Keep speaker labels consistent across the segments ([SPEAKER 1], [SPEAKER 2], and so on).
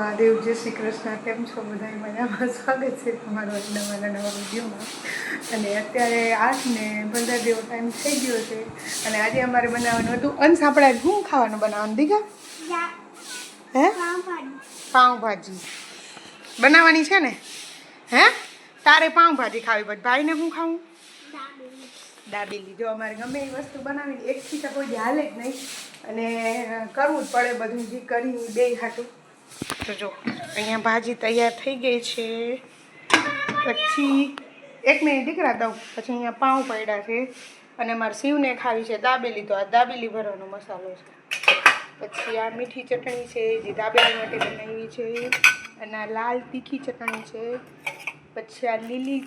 [SPEAKER 1] મહાદેવ જય શ્રી કૃષ્ણ. કેમ છો બધા મજામાં? સ્વાગત છે તમારો નવા નવા વિડીયોમાં. અને અત્યારે આઠ ને પંદર જેવો ટાઈમ થઈ ગયો છે. અને આજે અમારે બનાવવાનું હતું અંશ આપણે શું ખાવાનું બનાવવાનું? દીઘા? હે? પાઉંભાજી. બનાવવાની છે ને? હે? તારે પાઉંભાજી ખાવી પછી ભાઈને શું ખાવું દાબેલી. જો અમારે ગમે એ વસ્તુ બનાવીને એકથી તો કોઈ હાલે જ નહીં. અને કરવું જ પડે બધું જે કરી બે હાટું. તો જો, અહીંયા ભાજી તૈયાર થઈ ગઈ છે. પછી એક મિનિટ દીકરા દઉં. પછી અહીંયા પાઉં પડ્યા છે અને મારે શિવને ખાવી છે દાબેલી. તો આ દાબેલી ભરવાનો મસાલો છે. પછી આ મીઠી ચટણી છે, જે દાબેલી માટે બનાવી છે. અને આ લાલ તીખી ચટણી છે. પછી આ લીલી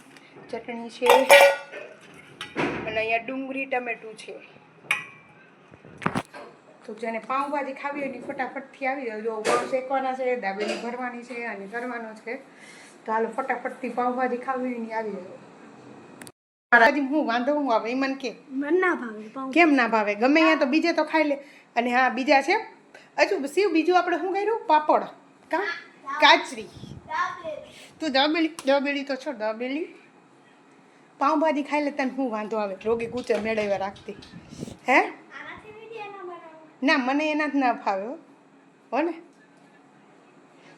[SPEAKER 1] ચટણી છે. અને અહીંયા ડુંગળી, ટમેટું છે. તો જેને પાઉંભાજી ખાવી હોય એની ફટાફટથી આવી જાય. જો ગોળ શેકવાના છે દાબેલી ભરવાની છે અને કરવાનો છે તો હાલો ફટાફટથી પાઉંભાજી ખાવી એની આવી જાય. મારા હું વાંધો હું આવે એ મને કે.
[SPEAKER 2] ના ભાવે
[SPEAKER 1] કેમ ના ભાવે? ગમે અહીંયા તો બીજે તો ખાઈ લે. અને હા બીજા છે. હજુ શિવ બીજું આપણે શું કર્યું? પાપડ. કા? કાચરી તું દબેલી દબેલી તો છો દબેલી. પાઉંભાજી ખાઈ લે તને શું વાંધો આવે? રોગી કૂચે મેળવ્યા રાખતી. હે? ના મને એના જ ના ફાવે હો. ને.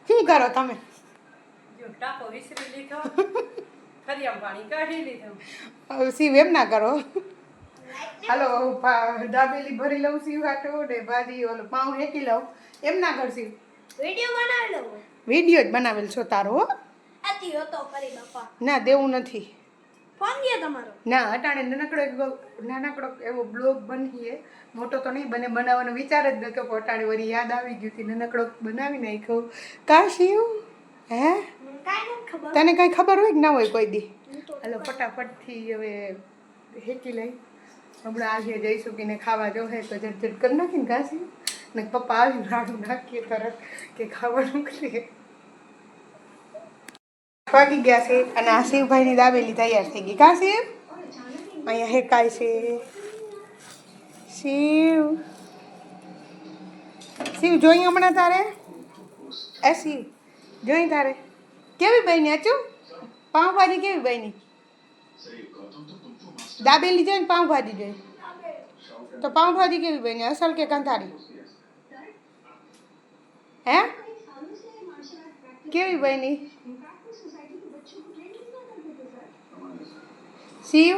[SPEAKER 1] શું કરો તમે? સીવ એમ ના કરો. હાલો પા- દાબેલી ભરી લઉં સીવ હાટો ને ભાજી ઓલું પાઉં હેકી લઉં. એમ ના કર સીવ.
[SPEAKER 2] વીડિયો બનાવેલો લઉં.
[SPEAKER 1] વીડિયો જ બનાવેલ છો તારો
[SPEAKER 2] આથી હતો
[SPEAKER 1] ના દેવું નથી.
[SPEAKER 2] ફોન દે તમારો.
[SPEAKER 1] ના અટાણે નાનકડો એક નાનકડો એવો બ્લોગ બનીએ. મોટો તો નહીં બને બનાવવાનો વિચાર જ નતો પણ અટાણે વળી યાદ આવી ગયું હતી નાનકડો બનાવી નાખ્યો. કા એવું? હે? તને કઈ ખબર હોય કે ના હોય કોઈ દી? હાલો ફટાફટથી હવે હેકી લઈ. હમણાં આજે જઈશું કે ખાવા જો હે તો જટ જટ કરી નાખીને ઘાસી. ને પપ્પા આવી રાડું નાખીએ તરત કે ખાવાનું કરીએ વાગી ગયા છે અને આ શિવભાઈની દાબેલી તૈયાર થઈ ગઈ કા શિવ અહીંયા હેકાય છે શિવ શિવ જોઈ હમણાં તારે એ શિવ જોઈ તારે કેવી બની અચું પાઉંભાજી કેવી બની દાબેલી જોઈ ને પાઉંભાજી જોઈ તો પાઉંભાજી કેવી બની અસલ કે કંથારી હે કેવી બની શિવ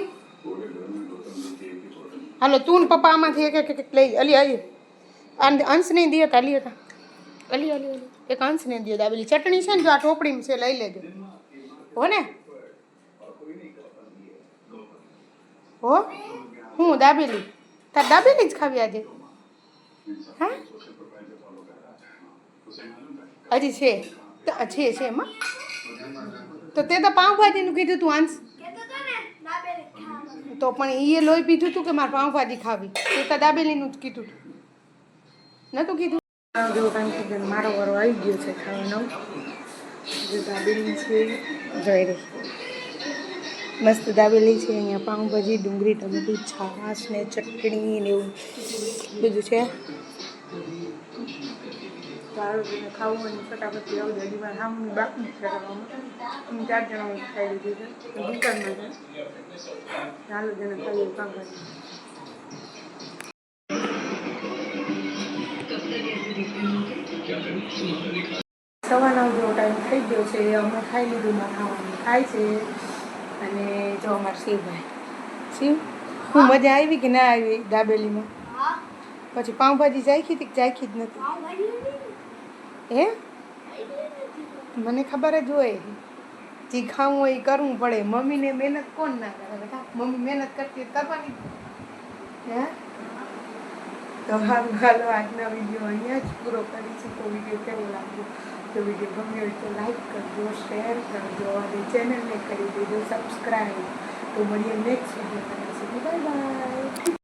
[SPEAKER 1] હાલો તું ને પપ્પા આમાંથી એક એક લઈ અલી અલી. અંશ નહીં દિયો તા લ્યો હતા. અલી અલી અલી. એક અંશને દિયો દાબેલી ચટણી છે ને જો આ ટોપડીમાં છે લઈ લેજો. હો ને? હો? હું દાબેલી. તાર દાબેલી જ ખાવી આજે? હા? હજી છે. તો છે છે એમાં? તો તે તો પાઉંભાજીનું કીધું તું અંશ
[SPEAKER 2] કહેતો તો ને દાબેલી ખાવાનું
[SPEAKER 1] તો પણ એ લોહી પીધું તું કે મારે પાઉંભાજી ખાવી? એ તો દાબેલીનું જ કીધું તું. નતું કીધું? મારો વારો આવી ગયો છે ખાવાનો. જે દાબેલી છે જોઈ રહી મસ્ત દાબેલી છે, અહીંયા પાઉંભાજી, ડુંગળી, ટમેટું, છાશ ને ચટણી ને એવું બધું છે. સારું જેને ખાવું હોય ને આવું વાર બાકી જ હું ચાર જણા ખાઈ લીધું છે. દુકાનમાં છે. ચાલો જેને ખાઈએ પાઉંભાજી સવારનો જેવો ટાઈમ થઈ ગયો છે અમે ખાઈ લીધું માં ખાવાનું. ખાય છે. અને જો અમારા શિવભાઈ. શિવ હું મજા આવી કે ના આવી દાબેલીમાં? પછી પાઉંભાજી જાય હતી જાય ચાખી જ નથી? હે? મને ખબર જ હોય. જે ખાવું હોય એ કરવું પડે. મમ્મીને મહેનત કોણ ના કરે? મમ્મી મહેનત કરતી કરવાની હે? તો હાલો હાલો આજના વીડિયો અહીંયા જ પૂરો કરીશું તો વીડિયો કેવો લાગ્યો? તો વીડિયો ગમ્યો હોય તો લાઈક કરજો શેર કરજો અને ચેનલને કરી દેજો. સબસ્ક્રાઈબ તો મળીએ નેક્સ્ટ વીડિયો બાય બાય